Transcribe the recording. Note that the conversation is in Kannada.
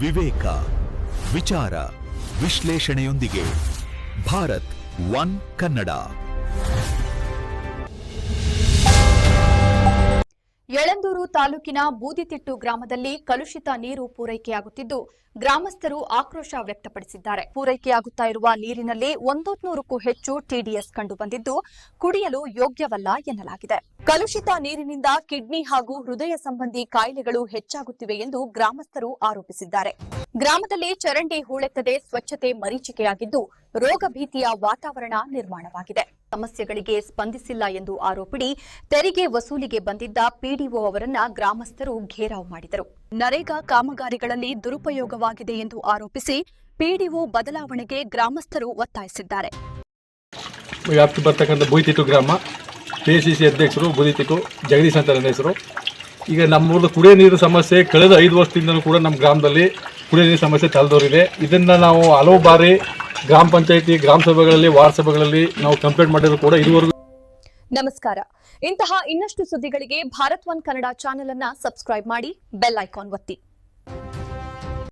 ವಿವೇಕ ವಿಚಾರ ವಿಶ್ಲೇಷಣೆಯೊಂದಿಗೆ ಭಾರತ್ ಒನ್ ಕನ್ನಡ. ಯಳಂದೂರು ತಾಲೂಕಿನ ಬೂದಿತಿಟ್ಟು ಗ್ರಾಮದಲ್ಲಿ ಕಲುಷಿತ ನೀರು ಪೂರೈಕೆಯಾಗುತ್ತಿದ್ದು, ಗ್ರಾಮಸ್ಥರು ಆಕ್ರೋಶ ವ್ಯಕ್ತಪಡಿಸಿದ್ದಾರೆ. ಪೂರೈಕೆಯಾಗುತ್ತಾ ಇರುವ ನೀರಿನಲ್ಲಿ ಒಂದೂರಕ್ಕೂ ಹೆಚ್ಚು ಟಿಡಿಎಸ್ ಕಂಡುಬಂದಿದ್ದು, ಕುಡಿಯಲು ಯೋಗ್ಯವಲ್ಲ ಎನ್ನಲಾಗಿದೆ. ಕಲುಷಿತ ನೀರಿನಿಂದ ಕಿಡ್ನಿ ಹಾಗೂ ಹೃದಯ ಸಂಬಂಧಿ ಕಾಯಿಲೆಗಳು ಹೆಚ್ಚಾಗುತ್ತಿವೆ ಎಂದು ಗ್ರಾಮಸ್ಥರು ಆರೋಪಿಸಿದ್ದಾರೆ. ಗ್ರಾಮದಲ್ಲಿ ಚರಂಡಿ ಹೂಳೆತ್ತದೆ ಸ್ವಚ್ಛತೆ ಮರೀಚಿಕೆಯಾಗಿದ್ದು, ರೋಗ ಭೀತಿಯ ವಾತಾವರಣ ನಿರ್ಮಾಣವಾಗಿದೆ. ಸಮಸ್ಯೆಗಳಿಗೆ ಸ್ಪಂದಿಸಿಲ್ಲ ಎಂದು ಆರೋಪಿಸಿ ತೆರಿಗೆ ವಸೂಲಿಗೆ ಬಂದಿದ್ದ ಪಿಡಿಒ ಅವರನ್ನ ಗ್ರಾಮಸ್ಥರು ಘೇರಾವ್ ಮಾಡಿದರು. ನರೇಗಾ ಕಾಮಗಾರಿಗಳಲ್ಲಿ ದುರುಪಯೋಗವಾಗಿದೆ ಎಂದು ಆರೋಪಿಸಿ ಪಿಡಿಒ ಬದಲಾವಣೆಗೆ ಗ್ರಾಮಸ್ಥರು ಒತ್ತಾಯಿಸಿದ್ದಾರೆ. ವ್ಯಾಪ್ತಿ ಬರ್ತಕ್ಕಂಥ ಬೂದಿತಿಟ್ಟು ಗ್ರಾಮ ಕೆ ಸಿ ಸಿ ಅಧ್ಯಕ್ಷರು ಬೂದಿತಿಟ್ಟು ಜಗದೀಶ್ ಅಂತ ಹೆಸರು. ಈಗ ನಮ್ಮೂರ್ದು ಕುಡಿಯ ನೀರು ಸಮಸ್ಯೆ, ಕಳೆದ ಐದು ವರ್ಷದಿಂದಲೂ ಕೂಡ ನಮ್ಮ ಗ್ರಾಮದಲ್ಲಿ ಕುಡಿಯ ನೀರು ಸಮಸ್ಯೆ ತಲೆದೋರಿದೆ. ಇದನ್ನು ನಾವು ಹಲವು ಬಾರಿ ಗ್ರಾಮ ಪಂಚಾಯಿತಿ, ಗ್ರಾಮ ಸಭೆಗಳಲ್ಲಿ, ವಾರ್ಡ್ ಸಭೆಗಳಲ್ಲಿ ನಾವು ಕಂಪ್ಲೇಂಟ್ ಮಾಡಿದ್ರು ಕೂಡ ಇದುವರೆಗೂ ನಮಸ್ಕಾರ. ಇಂತಹ ಇನ್ನಷ್ಟು ಸುದ್ದಿಗಳಿಗೆ ಭಾರತ್ ಒನ್ ಕನ್ನಡ ಚಾನೆಲ್ ಅನ್ನ ಸಬ್ಸ್ಕ್ರೈಬ್ ಮಾಡಿ ಬೆಲ್ ಐಕಾನ್ ಒತ್ತಿ.